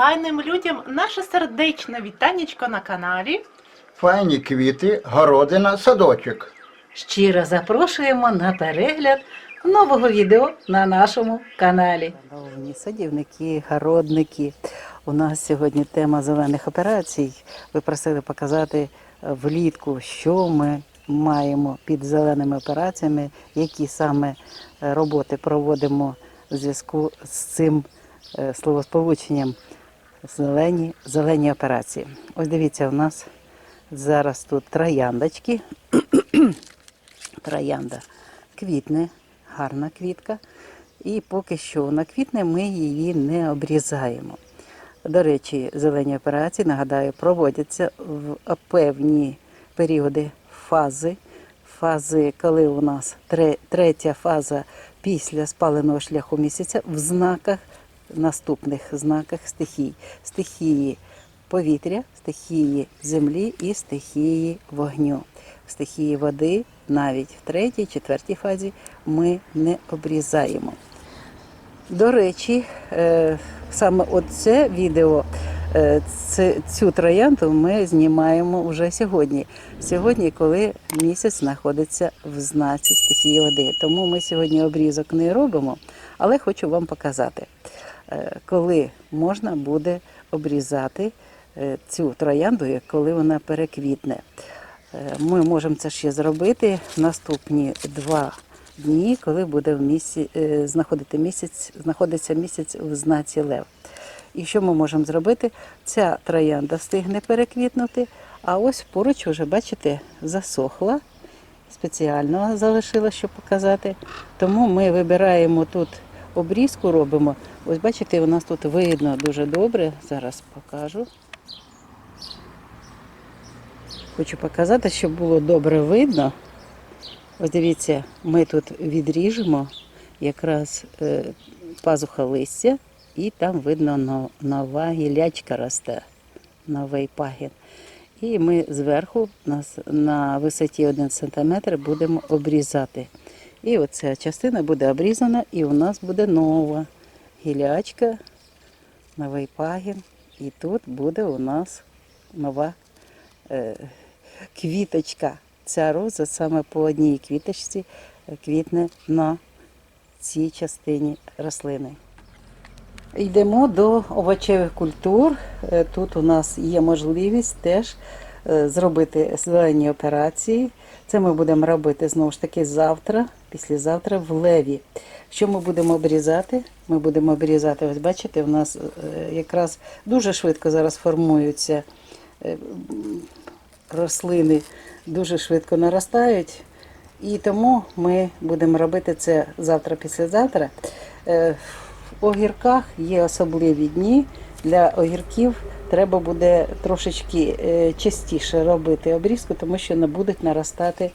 файним людям наше сердечне вітанечко на каналі. Файні квіти, городина, садочок. Щиро запрошуємо на перегляд нового відео на нашому каналі. Шановні садівники, городники. У нас сьогодні тема зелених операцій. Ви просили показати е, влітку, що ми маємо під зеленими операціями, які саме е, роботи проводимо в зв'язку з цим е, словосполученням зелені, зелені операції. Ось дивіться, у нас зараз тут трояндочки. Троянда квітне, гарна квітка. І поки що вона квітне, ми її не обрізаємо. До речі, зелені операції, нагадаю, проводяться в певні періоди фази. Фази, коли у нас третя фаза після спаленого шляху місяця в знаках, наступних знаках стихій. Стихії повітря, стихії землі і стихії вогню. Стихії води навіть в третій, четвертій фазі ми не обрізаємо. До речі, е, саме оце відео, е, цю троянду ми знімаємо вже сьогодні. Сьогодні, коли місяць знаходиться в знаці стихії води. Тому ми сьогодні обрізок не робимо, але хочу вам показати, е, коли можна буде обрізати е, цю троянду, коли вона переквітне. Е, Ми можемо це ще зробити наступні два дні, коли буде в місяці, знаходити місяць, знаходиться місяць в знаці Лев. І що ми можемо зробити? Ця троянда встигне переквітнути, а ось поруч вже, бачите, засохла. Спеціально залишила, щоб показати. Тому ми вибираємо тут обрізку, робимо. Ось бачите, у нас тут видно дуже добре. Зараз покажу. Хочу показати, щоб було добре видно. Ось дивіться, ми тут відріжемо якраз е, пазуха листя, і там видно нова гілячка росте, новий пагін. І ми зверху на, на висоті 1 см будемо обрізати. І оця частина буде обрізана, і у нас буде нова гілячка, новий пагін. І тут буде у нас нова е, квіточка. Ця роза саме по одній квіточці квітне на цій частині рослини. Йдемо до овочевих культур. Е, Тут у нас є можливість теж е, зробити зелені операції. Це ми будемо робити знову ж таки завтра, післязавтра в леві. Що ми будемо обрізати? Ми будемо обрізати, ось бачите, у нас е, якраз дуже швидко зараз формуються е, рослини, дуже швидко наростають. І тому ми будемо робити це завтра, післязавтра. Е, В огірках є особливі дні. Для огірків треба буде трошечки частіше робити обрізку, тому що не будуть наростати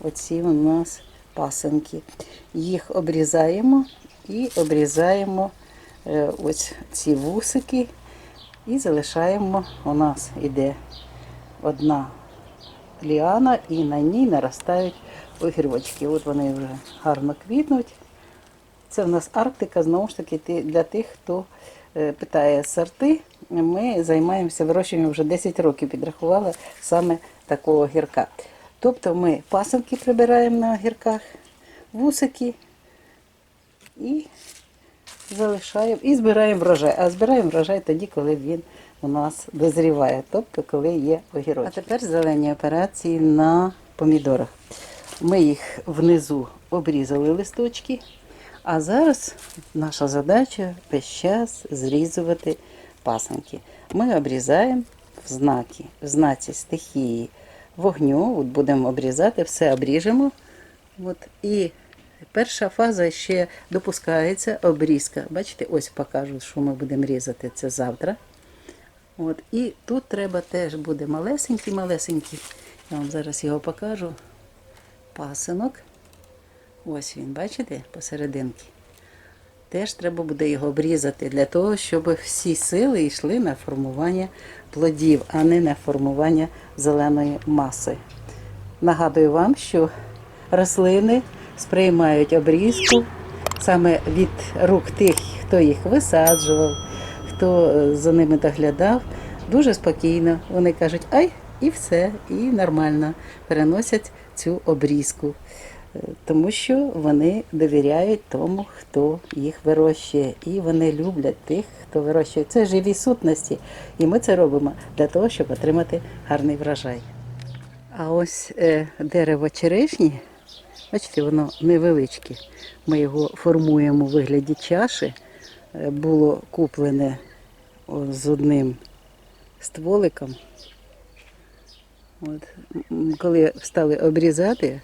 оці у нас пасенки. Їх обрізаємо і обрізаємо ось ці вусики і залишаємо. У нас іде одна ліана, і на ній наростають огірочки. От вони вже гарно квітнуть. Це в нас Арктика, знову ж таки, для тих, хто е, питає сорти. Ми займаємося вирощуванням вже 10 років, підрахували саме такого гірка. Тобто ми пасенки прибираємо на гірках, вусики і залишаємо і збираємо врожай. А збираємо врожай тоді, коли він у нас дозріває, тобто коли є огірочки. А тепер зелені операції на помідорах. Ми їх внизу обрізали листочки, а зараз наша задача весь час зрізувати пасанки. Ми обрізаємо в знаки, в знаці стихії вогню. От будемо обрізати, все обріжемо. От, і перша фаза ще допускається обрізка. Бачите, ось покажу, що ми будемо різати це завтра. От, і тут треба теж буде малесенький, малесенький. Я вам зараз його покажу. Пасинок. Ось він, бачите, посерединки. Теж треба буде його обрізати для того, щоб всі сили йшли на формування плодів, а не на формування зеленої маси. Нагадую вам, що рослини сприймають обрізку саме від рук тих, хто їх висаджував, хто е, за ними доглядав, дуже спокійно. Вони кажуть, ай, і все, і нормально переносять цю обрізку. Тому що вони довіряють тому, хто їх вирощує, і вони люблять тих, хто вирощує. Це живі сутності, і ми це робимо для того, щоб отримати гарний врожай. А ось е, дерево черешні, бачите, воно невеличке. Ми його формуємо у вигляді чаші. Е, Було куплене з одним стволиком. От. Коли стали обрізати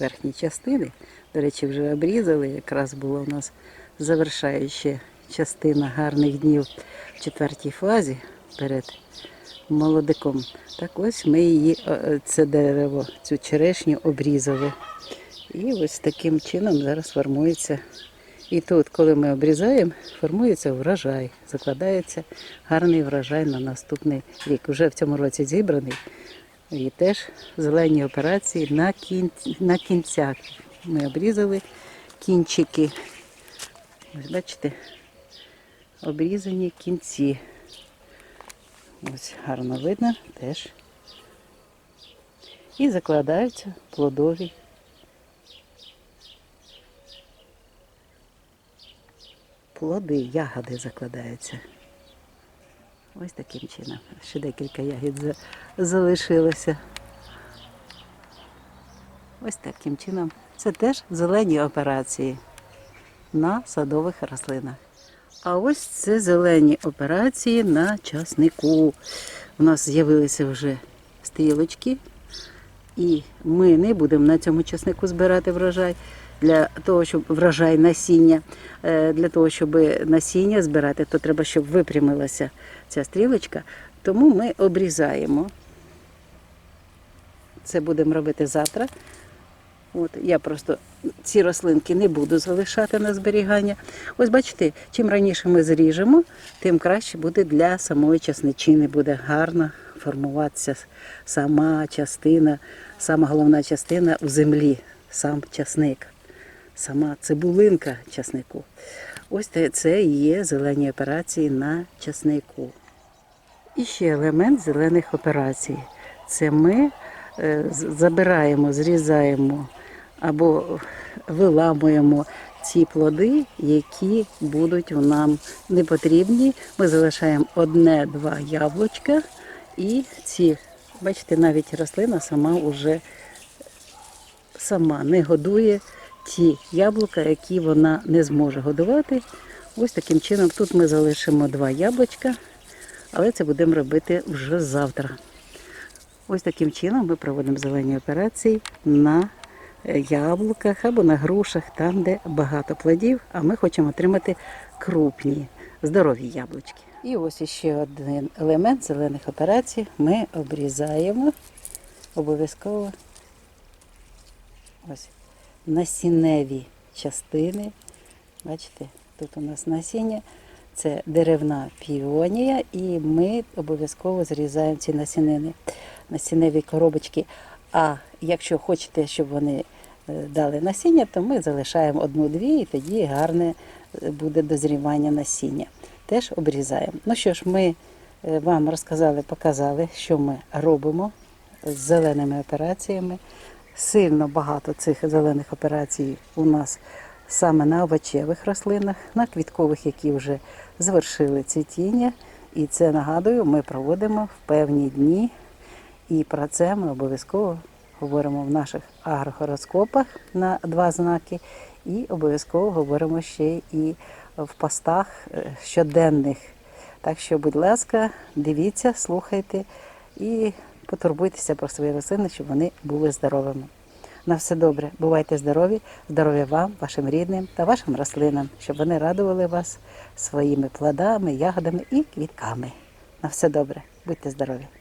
верхні частини, до речі, вже обрізали, якраз була у нас завершаюча частина гарних днів в четвертій фазі перед молодиком. Так ось ми її, е, е, це дерево, цю черешню обрізали. І ось таким чином зараз формується. І тут, коли ми обрізаємо, формується врожай, закладається гарний врожай на наступний рік. Уже в цьому році зібраний. І теж зелені операції на, кін... на кінцях. Ми обрізали кінчики. Ось бачите, обрізані кінці. Ось гарно видно теж. І закладаються плодові. Плоди, ягоди закладаються. Ось таким чином. Ще декілька ягід залишилося. Ось таким чином. Це теж зелені операції на садових рослинах. А ось це зелені операції на часнику. У нас з'явилися вже стрілочки, і ми не будемо на цьому часнику збирати врожай для того, щоб врожай насіння. Е, Для того, щоб насіння збирати, то треба, щоб випрямилася ця стрілочка. Тому ми обрізаємо. Це будемо робити завтра. От, я просто ці рослинки не буду залишати на зберігання. Ось бачите, чим раніше ми зріжемо, тим краще буде для самої часничини, буде гарно формуватися сама частина, сама головна частина в землі, сам часник, сама цибулинка часнику. Ось це і є зелені операції на часнику. І ще елемент зелених операцій. Це ми е, забираємо, зрізаємо або виламуємо ці плоди, які будуть нам не потрібні. Ми залишаємо одне-два яблучка, і ці, бачите, навіть рослина сама вже сама не годує ті яблука, які вона не зможе годувати. Ось таким чином тут ми залишимо два яблучка, але це будемо робити вже завтра. Ось таким чином ми проводимо зелені операції на е, яблуках або на грушах, там, де багато плодів, а ми хочемо отримати крупні, здорові яблучки. І ось ще один елемент зелених операцій. Ми обрізаємо обов'язково ось насінневі частини. Бачите, тут у нас насіння. Це деревна піонія, і ми обов'язково зрізаємо ці насінини, насінневі коробочки. А якщо хочете, щоб вони е, дали насіння, то ми залишаємо одну-дві, і тоді гарне е, буде дозрівання насіння. Теж обрізаємо. Ну що ж, ми е, вам розказали, показали, що ми робимо з зеленими операціями. Сильно багато цих зелених операцій у нас саме на овочевих рослинах, на квіткових, які вже завершили цвітіння. І це нагадую, ми проводимо в певні дні. І про це ми обов'язково говоримо в наших агрохороскопах на два знаки. І обов'язково говоримо ще і в постах е, щоденних. Так що, будь ласка, дивіться, слухайте і потурбуйтеся про свої рослини, щоб вони були здоровими. На все добре, бувайте здорові, здоров'я вам, вашим рідним та вашим рослинам, щоб вони радували вас своїми плодами, ягодами і квітками. На все добре, будьте здорові!